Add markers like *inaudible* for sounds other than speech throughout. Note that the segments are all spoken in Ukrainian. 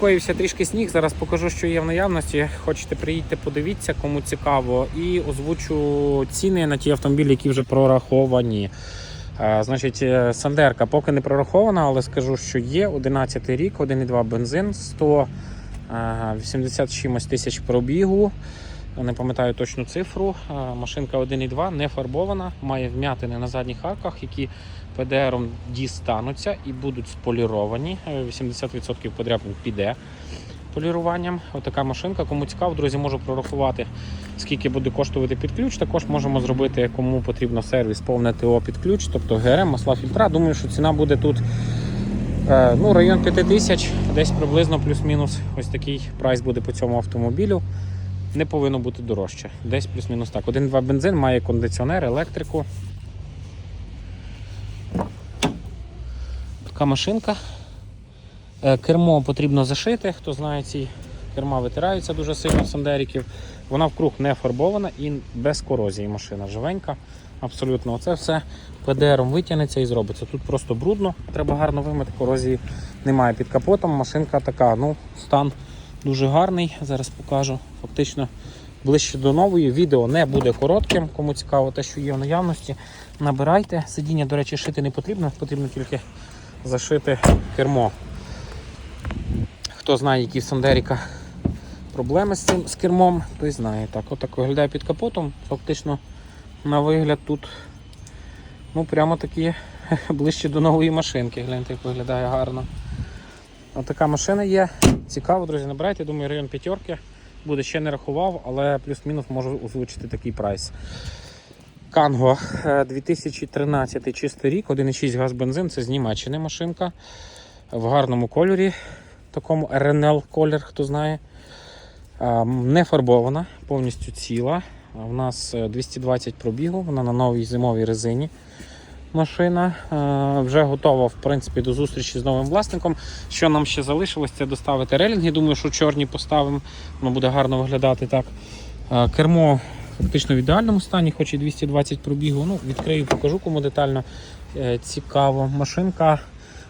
Коївся трішки сніг, зараз покажу, що є в наявності. Хочете приїдьте, подивіться, кому цікаво, і озвучу ціни на ті автомобілі, які вже прораховані. Значить, е, Сандерка поки не прорахована, але скажу, що є 11 рік, 1,2 бензин, 180 чимось тисяч пробігу. Не пам'ятаю точну цифру. Машинка 1,2 не фарбована, має вм'ятини на задніх арках, які ПДРом дістануться і будуть споліровані. Е, 80% подряпин піде поліруванням. Отака машинка. Кому цікаво, друзі, можу прорахувати, скільки буде коштувати під ключ. Також можемо зробити, кому потрібно сервіс, повне ТО під ключ, тобто ГРМ, масла фільтра. Думаю, що ціна буде тут е, ну, район 5 тисяч, десь приблизно плюс-мінус. Ось такий прайс буде по цьому автомобілю. Не повинно бути дорожче. Десь плюс-мінус так. 1-2 бензин має кондиціонер, електрику. Така машинка. Е, Кермо потрібно зашити. Хто знає, ці керма витираються дуже сильно сандериків. Вона вкруг не фарбована і без корозії машина живенька. Абсолютно, оце все ПДРом витягнеться і зробиться. Тут просто брудно, треба гарно вимити, корозії немає під капотом. Машинка така, ну, стан дуже гарний. Зараз покажу. Фактично ближче до нової. Відео не буде коротким. Кому цікаво те, що є в наявності, набирайте. Сидіння, до речі, шити не потрібно, потрібно тільки зашити кермо. Хто знає, які в Сандеріка проблеми з цим з кермом, той знає. Так, отак виглядає під капотом. Фактично на вигляд тут ну, прямо такі *laughs* ближче до нової машинки. Гляньте, як виглядає гарно. Отака машина є. Цікаво, друзі, набирайте. Думаю, район п'ятерки. Буде ще не рахував, але плюс-мінус можу озвучити такий прайс. Канго е, 2013 чистий рік, 1,6 газ бензин, це з Німеччини машинка. В гарному кольорі, такому RNL колір, хто знає. Не фарбована, повністю ціла. В нас е, 220 пробігу, вона на новій зимовій резині. Машина Е, вже готова в принципі, до зустрічі з новим власником. Що нам ще залишилось, це доставити релінги. Думаю, що чорні поставимо, воно буде гарно виглядати так. Е, Кермо фактично в ідеальному стані, хоч і 220 пробігу. Ну, відкрию, покажу кому детально Е, цікаво. Машинка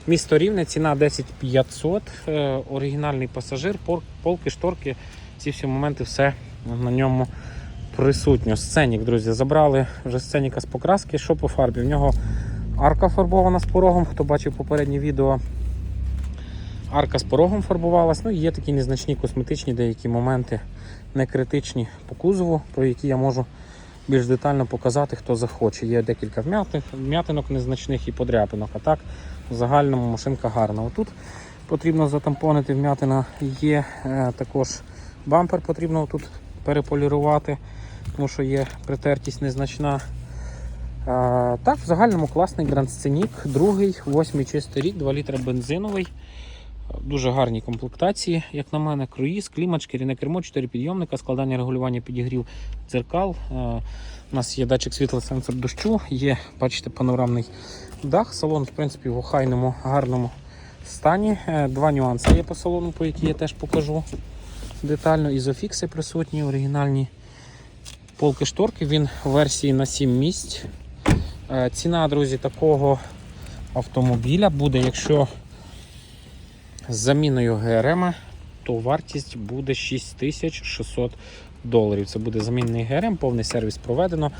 місто Рівне, ціна 10 500, е, оригінальний пасажир, полки, шторки, ці всі моменти, все на ньому присутньо. Сценік, друзі, забрали вже сценіка з покраски. Що по фарбі? В нього арка фарбована з порогом. Хто бачив попереднє відео, арка з порогом фарбувалась. Ну, є такі незначні косметичні деякі моменти, не критичні по кузову, про які я можу більш детально показати, хто захоче. Є декілька вмятин, вмятинок незначних і подряпинок. А так, в загальному машинка гарна. Отут потрібно затампонити вмятина. Є е, також бампер, потрібно тут переполірувати, тому що є притертість незначна. А, так, в загальному класний Grand Scenic, другий, восьмий чистий рік, 2 літра бензиновий. Дуже гарні комплектації, як на мене, круїз, клімат, шкіряне кермо, 4 підйомника, складання регулювання підігрів дзеркал. Е, У нас є датчик світла, сенсор дощу, є, бачите, панорамний дах. Салон, в принципі, в охайному, гарному стані. Е, Два нюанси є по салону, по які я теж покажу детально. Ізофікси присутні, оригінальні полки шторки. Він в версії на 7 місць. Е, Ціна, друзі, такого автомобіля буде, якщо з заміною ГРМ, то вартість буде 6600 доларів. Це буде замінний ГРМ, повний сервіс проведено.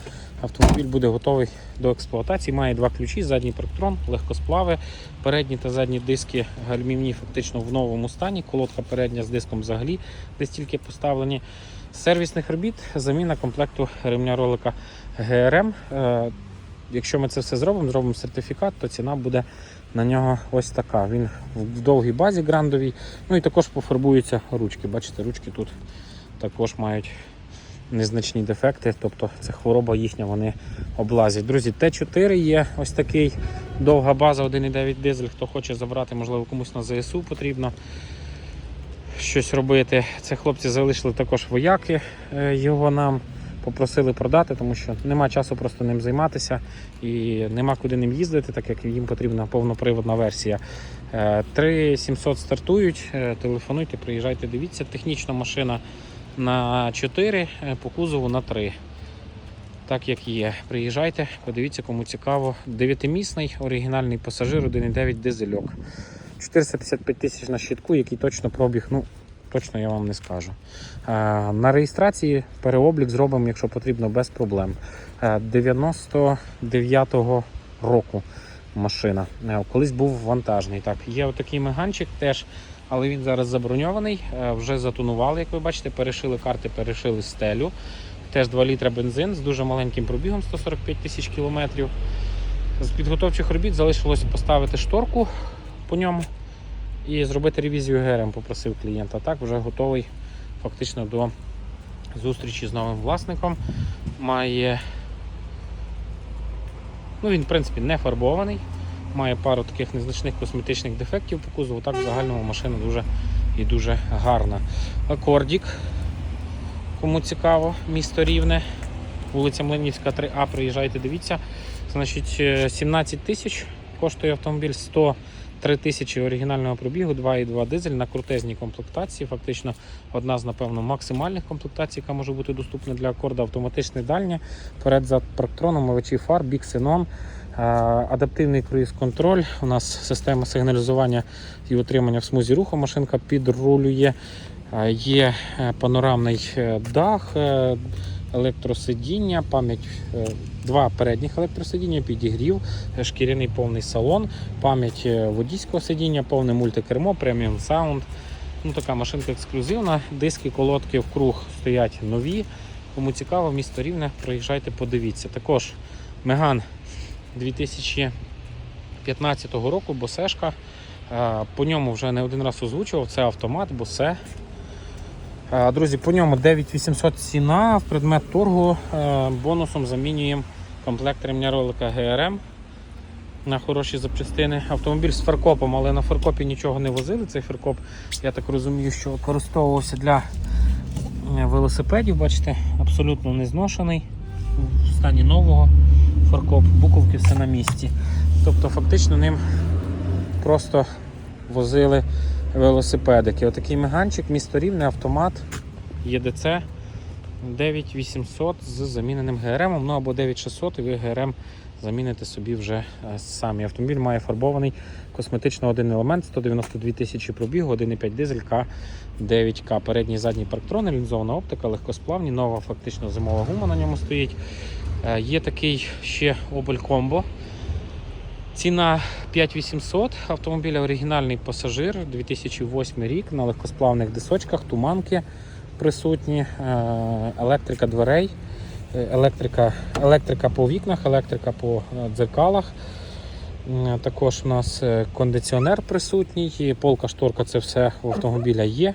Автомобіль буде готовий до експлуатації. Має два ключі, задній парктрон, легкосплави, передні та задні диски гальмівні фактично в новому стані. Колодка передня з диском взагалі десь тільки поставлені. Сервісних робіт, заміна комплекту ремня ролика ГРМ. Е, Якщо ми це все зробимо, зробимо сертифікат, то ціна буде на нього ось така. Він в довгій базі грандовій. Ну і також пофарбуються ручки. Бачите, ручки тут також мають незначні дефекти, тобто це хвороба їхня, вони облазять. Друзі, Т4 є ось такий довга база 1,9 дизель. Хто хоче забрати, можливо, комусь на ЗСУ потрібно щось робити. Це хлопці залишили також вояки е, його нам. Попросили продати, тому що нема часу просто ним займатися і нема куди ним їздити, так як їм потрібна повноприводна версія. Е, 3700 стартують, е, телефонуйте, приїжджайте, дивіться. Технічна машина на 4, е, по кузову на 3. Так як є. Приїжджайте, подивіться, кому цікаво. Дев'ятимісний оригінальний пасажир 1,9 дизельок. 455 тисяч на щитку, який точно пробіг, ну, точно я вам не скажу. Е, На реєстрації переоблік зробимо, якщо потрібно, без проблем. Е, 99-го року машина. Е, Колись був вантажний. Так, є отакий меганчик теж, але він зараз заброньований. Е, Вже затонували, як ви бачите, перешили карти, перешили стелю. Теж 2 літра бензин з дуже маленьким пробігом 145 тисяч кілометрів. З підготовчих робіт залишилось поставити шторку по ньому і зробити ревізію ГРМ попросив клієнта. Так, вже готовий фактично до зустрічі з новим власником. Має, ну він, в принципі, не фарбований, має пару таких незначних косметичних дефектів по кузову. Так, в загальному машина дуже і дуже гарна. Акордік, кому цікаво, місто рівне. Вулиця Млинівська, 3А, приїжджайте, дивіться. Значить, е, 17 тисяч коштує автомобіль 100. 3000 оригінального пробігу, 2,2 дизель на крутезній комплектації. Фактично одна з, напевно, максимальних комплектацій, яка може бути доступна для акорда, автоматичне дальнє, перед-зад парктроном, мовичі фар, бік синон, адаптивний круїз-контроль. У нас система сигналізування і утримання в смузі руху. Машинка підрулює, є е, панорамний е, дах. Е, електросидіння, пам'ять, е, два передніх електросидіння, підігрів, шкіряний повний салон, пам'ять е, водійського сидіння, повне мультикермо, преміум саунд. Ну, така машинка ексклюзивна. Диски, колодки в круг стоять нові. Кому цікаво, місто Рівне, приїжджайте, подивіться. Також Меган 2015 року, босешка. Е, По ньому вже не один раз озвучував. Це автомат, босе. Е, Друзі, по ньому 9800 ціна в предмет торгу. Е, Бонусом замінюємо комплект ремня ролика ГРМ на хороші запчастини. Автомобіль з фаркопом, але на фаркопі нічого не возили. Цей фаркоп, я так розумію, що використовувався для е, велосипедів. Бачите, абсолютно не зношений. В стані нового фаркоп, буковки все на місці. Тобто, фактично ним просто возили велосипедики. Отакий меганчик, місто Рівне, автомат, ЄДЦ 9800 з заміненим ГРМ, ну або 9600 і ви ГРМ заміните собі вже е, самі. Автомобіль має фарбований косметично один елемент, 192 тисячі пробігу, 1,5 дизель К9К. Передній і задній парктрони, лінзована оптика, легкосплавні, нова фактично зимова гума на ньому стоїть. Е, Є такий ще Opel Combo. Ціна 5800, автомобіль оригінальний пасажир, 2008 рік на легкосплавних дисочках, туманки присутні, е, електрика дверей, е, електрика, електрика по вікнах, електрика по е, дзеркалах. Також у нас кондиціонер присутній, полка шторка це все в автомобіля є.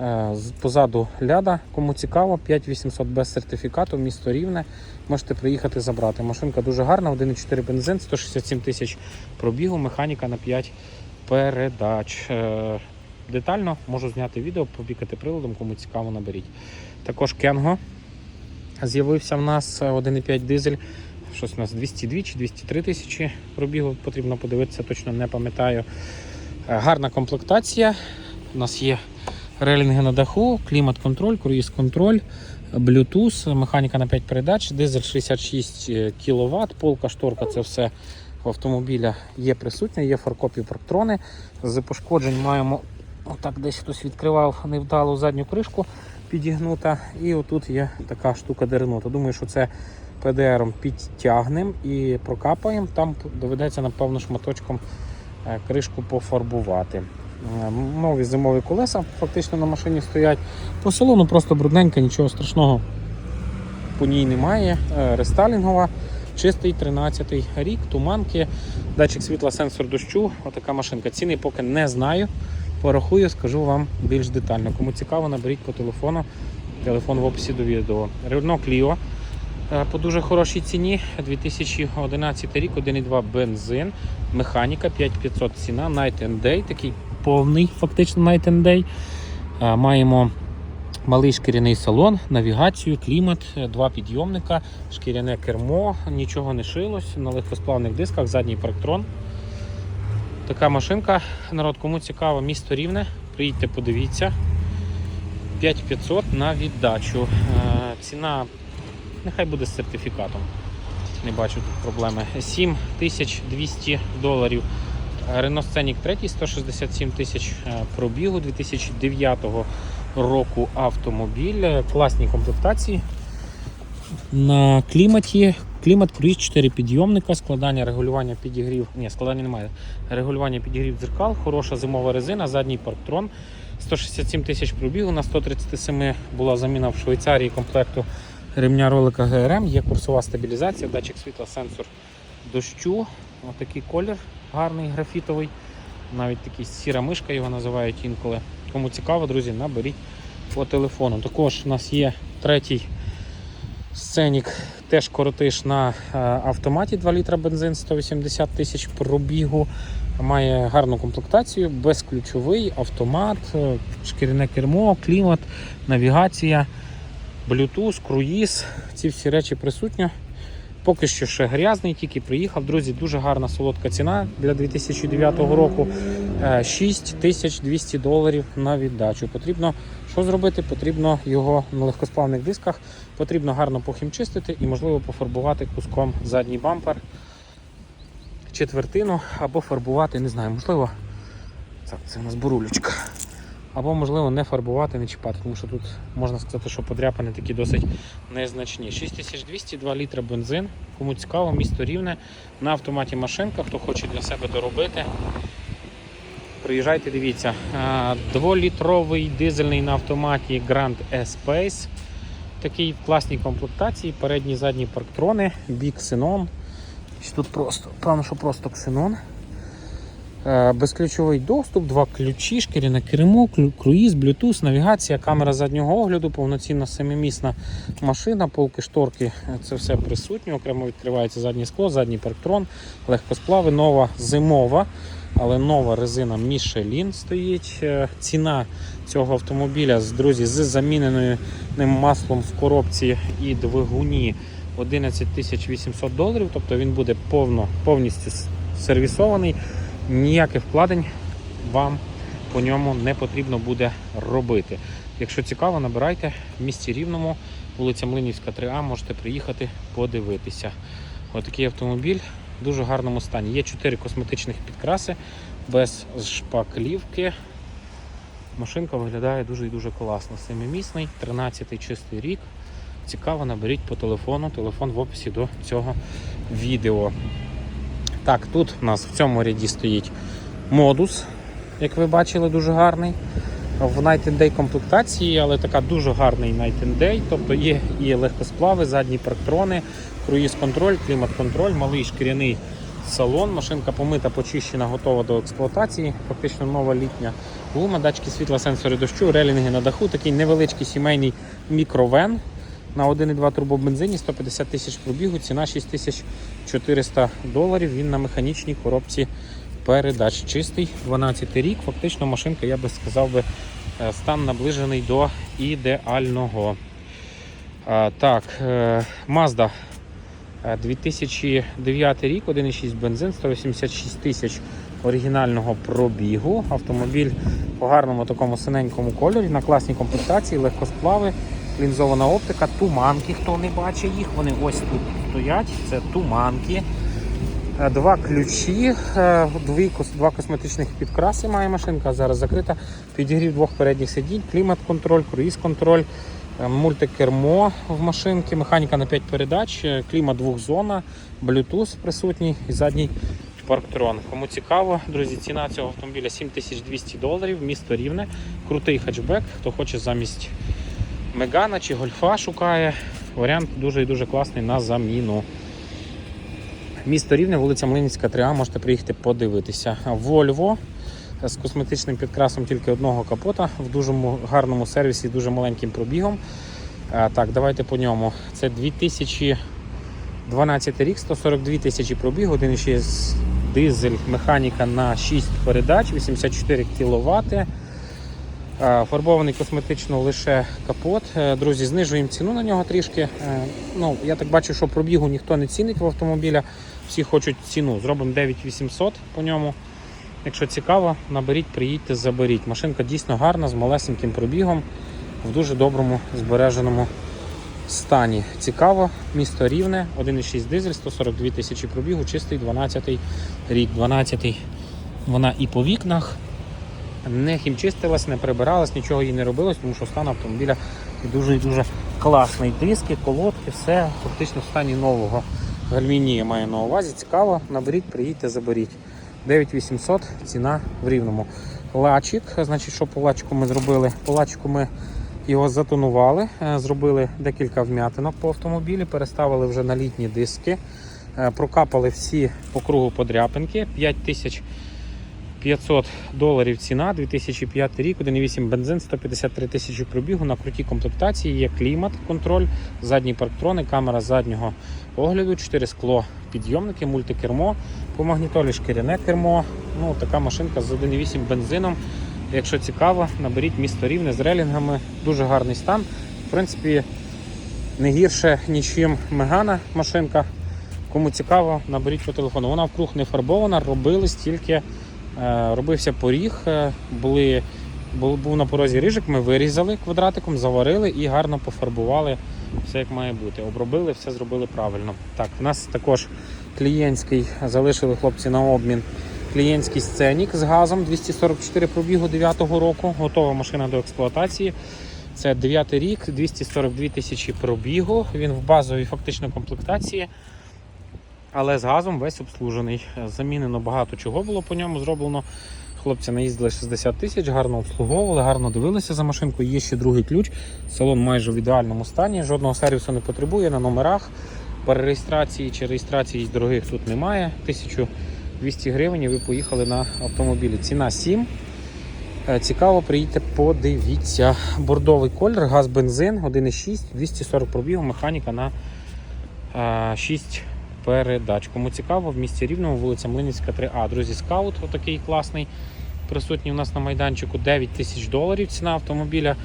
Е, Позаду ляда, кому цікаво, 5800 без сертифікату, місто Рівне. Можете приїхати забрати. Машинка дуже гарна, 1,4 бензин, 167 тисяч пробігу, механіка на 5 передач. Е, Детально можу зняти відео, побікати приладом, кому цікаво, наберіть. Також Кенго з'явився в нас е, 1,5 дизель. Щось у нас 202 чи 203 тисячі пробігу. Потрібно подивитися, точно не пам'ятаю. Е, Гарна комплектація. У нас є релінги на даху, клімат-контроль, круїз-контроль, Bluetooth, механіка на 5 передач, дизель 66 кВт, полка, шторка це все в автомобіля є присутнє, є фаркопі парктрони. З пошкоджень маємо отак десь хтось відкривав невдалу задню кришку підігнута. І отут є така штука дернута. Думаю, що це ПДРом підтягнемо і прокапаємо. Там доведеться, напевно, шматочком е, кришку пофарбувати. Е, Нові зимові колеса фактично на машині стоять. По салону просто брудненька, нічого страшного по ній немає. Е, Рестайлінгова, чистий 13-й рік, туманки, датчик світла, сенсор дощу. Отака машинка. Ціни поки не знаю. Порахую, скажу вам більш детально. Кому цікаво, наберіть по телефону. Телефон в описі до відео. Renault Clio е, по дуже хорошій ціні. 2011 рік, 1,2 бензин, механіка 5500 ціна, Night and Day, такий повний фактично Night and Day. Е, Маємо малий шкіряний салон, навігацію, клімат, е, два підйомника, шкіряне кермо, нічого не шилось, на легкосплавних дисках, задній парктрон. Така машинка. Народ, кому цікаво, місто Рівне. Приїдьте, подивіться. 5500 на віддачу. Е, Ціна нехай буде з сертифікатом. Не бачу тут проблеми. 7200 доларів Renault Scenic 3 167 тисяч е, пробігу 2009 року автомобіль. Е, Класні комплектації. На кліматі. Клімат круїз 4 підйомника, складання регулювання підігрів. Ні, складання немає. Регулювання підігрів дзеркал, хороша зимова резина, задній парктрон. 167 тисяч пробігу. На 137 була заміна в Швейцарії комплекту ремня ролика ГРМ. Є курсова стабілізація, датчик світла, сенсор дощу. Отакий колір гарний, графітовий. Навіть такий сіра мишка його називають інколи. Кому цікаво, друзі, наберіть по телефону. Також у нас є третій сценік, теж коротиш на е, автоматі 2 літра бензин, 180 тисяч пробігу. Має гарну комплектацію, безключовий автомат, е, шкіряне кермо, клімат, навігація, Bluetooth, круїз.Ці всі речі присутні. Поки що ще грязний, тільки приїхав. Друзі, дуже гарна солодка ціна для 2009 року. Е, 6200 доларів на віддачу. Потрібно що зробити? Потрібно його на легкосплавних дисках, потрібно гарно похімчистити і, можливо, пофарбувати куском задній бампер, четвертину або фарбувати, не знаю, можливо. Так, це у нас бурулечка. Або, можливо, не фарбувати, не чіпати, тому що тут можна сказати, що подряпини такі досить незначні. 6200, 2 літра бензин. Кому цікаво, місто рівне. На автоматі машинка, хто хоче для себе доробити. Приїжджайте, дивіться. Дволітровий дизельний на автоматі Grand E-Space. Такий в класній комплектації. Передні задні парктрони, бік ксенон. Тут просто, певно, що просто ксенон. Е, Безключовий доступ, два ключі, шкіряне кермо, круїз, Bluetooth, навігація, камера заднього огляду, повноцінна семимісна машина, полки шторки. Це все присутнє. Окремо відкривається заднє скло, задній парктрон, легкосплави, нова зимова, але нова резина Michelin стоїть. Е, Ціна цього автомобіля, друзі, з заміненою ним маслом в коробці і двигуні 11 800 доларів. Тобто він буде повно, повністю сервісований ніяких вкладень вам по ньому не потрібно буде робити. Якщо цікаво, набирайте в місті Рівному, вулиця Млинівська, 3А, можете приїхати подивитися. Отакий автомобіль в дуже гарному стані. Є 4 косметичних підкраси без шпаклівки. Машинка виглядає дуже і дуже класно. Семимісний, 13-й чистий рік. Цікаво, наберіть по телефону. Телефон в описі до цього відео. Так, тут у нас в цьому ряді стоїть модус, як ви бачили, дуже гарний. В Night and Day комплектації, але така дуже гарний Night and Day. Тобто є і легкосплави, задні парктрони, круїз-контроль, клімат-контроль, малий шкіряний салон. Машинка помита, почищена, готова до експлуатації. Фактично нова літня гума, датчики світла, сенсори дощу, релінги на даху, такий невеличкий сімейний мікровен на 1,2 турбобензині, 150 тисяч пробігу, ціна 6400 доларів. Він на механічній коробці передач. Чистий 12 рік. Фактично машинка, я би сказав би, е, стан наближений до ідеального. Так, е, Mazda е, 2009 рік, 1,6 бензин, 186 тисяч оригінального пробігу. Автомобіль по гарному такому синенькому кольорі, на класній комплектації, легкосплави, лінзована оптика, туманки, хто не бачить їх, вони ось тут стоять. Це туманки. Е, Два ключі, е, дві, два косметичних підкраси має машинка, зараз закрита. Підігрів двох передніх сидінь, клімат-контроль, круїз-контроль, е, мультикермо в машинці, механіка на 5 передач, клімат двохзона, Bluetooth присутній і задній парктрон. Кому цікаво, друзі, ціна цього автомобіля 7200 доларів, місто Рівне, крутий хетчбек, хто хоче замість Мегана чи Гольфа шукає. Варіант дуже і дуже класний на заміну. Місто Рівне, вулиця Млинівська, 3А, можете приїхати подивитися. Volvo з косметичним підкрасом тільки одного капота в дуже гарному сервісі, дуже маленьким пробігом. Так, давайте по ньому. Це 2012 рік, 142 тисячі пробіг, 1,6 дизель, механіка на 6 передач, 84 кВт. Е, Фарбований косметично лише капот. Е, Друзі, знижуємо ціну на нього трішки. Е, Ну, я так бачу, що пробігу ніхто не цінить в автомобіля. Всі хочуть ціну. Зробимо 9800 по ньому. Якщо цікаво, наберіть, приїдьте, заберіть. Машинка дійсно гарна, з малесеньким пробігом, в дуже доброму збереженому стані. Цікаво, місто Рівне, 1,6 дизель, 142 тисячі пробігу, чистий 12 рік, 12 Вона і по вікнах не хімчистилась, не прибиралась, нічого їй не робилось, тому що стан автомобіля дуже дуже класний. Диски, колодки, все фактично в стані нового. Гальмінія має на увазі. Цікаво, наберіть, приїдьте, заберіть. 9800 ціна в рівному. Лачик, значить, що по лачику ми зробили? По лачику ми його затонували, е, зробили декілька вм'ятинок по автомобілі, переставили вже на літні диски, е, прокапали всі по кругу подряпинки. 5500 доларів ціна, 2005 рік, 1,8 бензин, 153 тисячі пробігу на крутій комплектації. Є клімат, контроль, задні парктрони, камера заднього огляду, 4 скло підйомники, мультикермо, по магнітолі шкіряне кермо. Ну, така машинка з 1,8 бензином. Якщо цікаво, наберіть місто рівне з релінгами, дуже гарний стан. В принципі, не гірше, нічим Мегана машинка. Кому цікаво, наберіть по телефону. Вона вкруг не фарбована, робили стільки, е, робився поріг, е, були, був, на порозі рижик, ми вирізали квадратиком, заварили і гарно пофарбували все як має бути. Обробили, все зробили правильно. Так, у нас також клієнтський, залишили хлопці на обмін. Клієнтський сценік з газом 244 пробігу 9 року. Готова машина до експлуатації. Це 9 рік, 242 тисячі пробігу. Він в базовій фактично комплектації, але з газом весь обслужений. Замінено багато чого було по ньому зроблено. Хлопці наїздили 60 тисяч, гарно обслуговували, гарно дивилися за машинкою. Є ще другий ключ. Салон майже в ідеальному стані. Жодного сервісу не потребує на номерах. Перереєстрації чи реєстрації дорогих тут немає. 1200 гривень і ви поїхали на автомобілі. Ціна 7. Е, Цікаво, приїдьте, подивіться. Бордовий колір, газ, бензин, 1,6, 240 пробігу, механіка на 6 передач. Кому цікаво, в місті Рівному, вулиця Млинівська, 3А. Друзі, скаут, отакий класний. Присутній у нас на майданчику 9 тисяч доларів ціна автомобіля.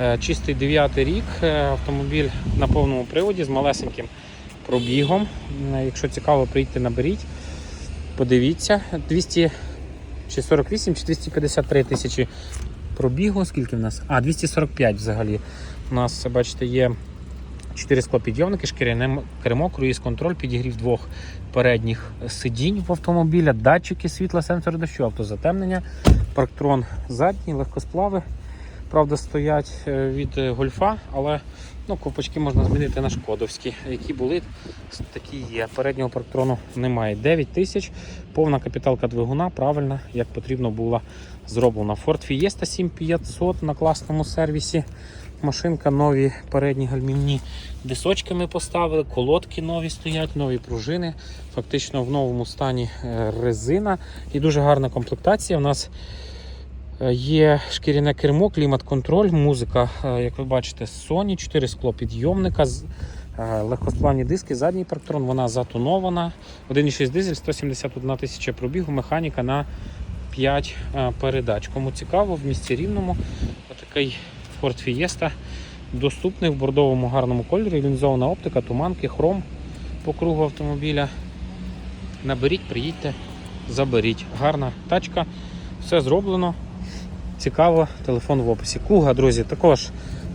Е, Чистий 9 рік. Е, Автомобіль на повному приводі з малесеньким пробігом. Е, Якщо цікаво, приїдьте, наберіть. Подивіться. 200 чи 48 чи 253 тисячі пробігу. Скільки в нас? А, 245 взагалі. У нас, бачите, є 4 склопідйомники, шкіряне кермо, круїз контроль, підігрів двох передніх сидінь в автомобіля, датчики світла, сенсори дощу, автозатемнення, парктрон задній, легкосплави. Правда, стоять е, від е, гольфа, але ну, ковпачки можна змінити на шкодовські. Які були, такі є. Переднього парктрону немає. 9 тисяч, повна капіталка двигуна, правильна, як потрібно була зроблена. Ford Fiesta 7500 на класному сервісі. Машинка нові передні гальмівні дисочки ми поставили, колодки нові стоять, нові пружини. Фактично в новому стані е, резина і дуже гарна комплектація. У нас е, є шкіряне кермо, клімат-контроль, музика, е, як ви бачите, Sony, 4 склопідйомника, з- е, легкосплавні диски, задній парктрон, вона затонована. 1,6 дизель, 171 тисяча пробігу, механіка на 5 е, передач. Кому цікаво, в місті Рівному отакий Ford Fiesta доступний в бордовому гарному кольорі, лінзована оптика, туманки, хром по кругу автомобіля. Наберіть, приїдьте, заберіть. Гарна тачка, все зроблено. Цікаво, телефон в описі. Куга, друзі, також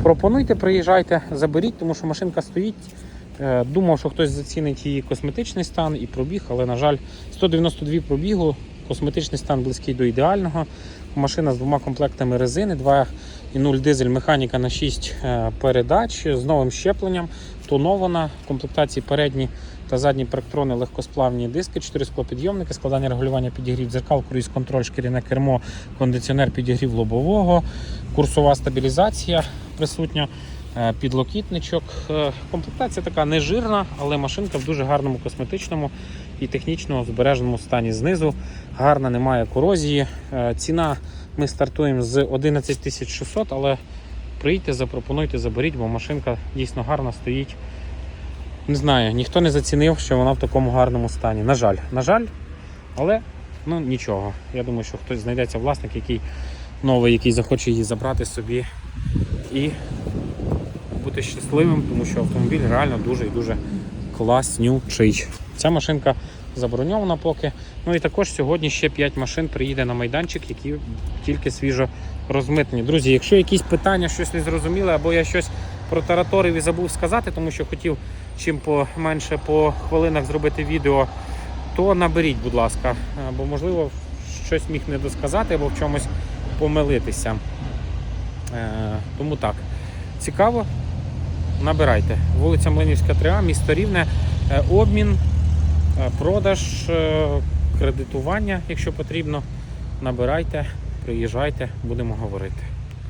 пропонуйте, приїжджайте, заберіть, тому що машинка стоїть. Е, Думав, що хтось зацінить її косметичний стан і пробіг, але, на жаль, 192 пробігу, косметичний стан близький до ідеального. Машина з двома комплектами резини, 2,0 дизель, механіка на 6 е, передач з новим щепленням, тонована, в комплектації передні та задні парктрони, легкосплавні диски, 4 склопідйомники, складання регулювання підігрів дзеркал, круїз контроль, шкіряне кермо, кондиціонер підігрів лобового, курсова стабілізація присутня, е, підлокітничок. Е, Комплектація така нежирна, але машинка в дуже гарному косметичному і технічно в збереженому стані. Знизу гарна, немає корозії. Е, Ціна ми стартуємо з 11 600, але приїдьте, запропонуйте, заберіть, бо машинка дійсно гарна стоїть. Не знаю, ніхто не зацінив, що вона в такому гарному стані. На жаль, на жаль, але ну нічого. Я думаю, що хтось знайдеться власник, який новий, який захоче її забрати собі і бути щасливим, тому що автомобіль реально дуже і дуже класнючий. Ця машинка заброньована поки. Ну і також сьогодні ще 5 машин приїде на майданчик, які тільки свіжо розмитнені. Друзі, якщо якісь питання, щось не зрозуміли, або я щось протараторив і забув сказати, тому що хотів чим поменше по хвилинах зробити відео, то наберіть, будь ласка, бо можливо щось міг не досказати або в чомусь помилитися. Е, тому так, цікаво, набирайте. Вулиця Млинівська 3А, місто Рівне, Е, обмін, продаж, е, кредитування, якщо потрібно. Набирайте, приїжджайте, будемо говорити.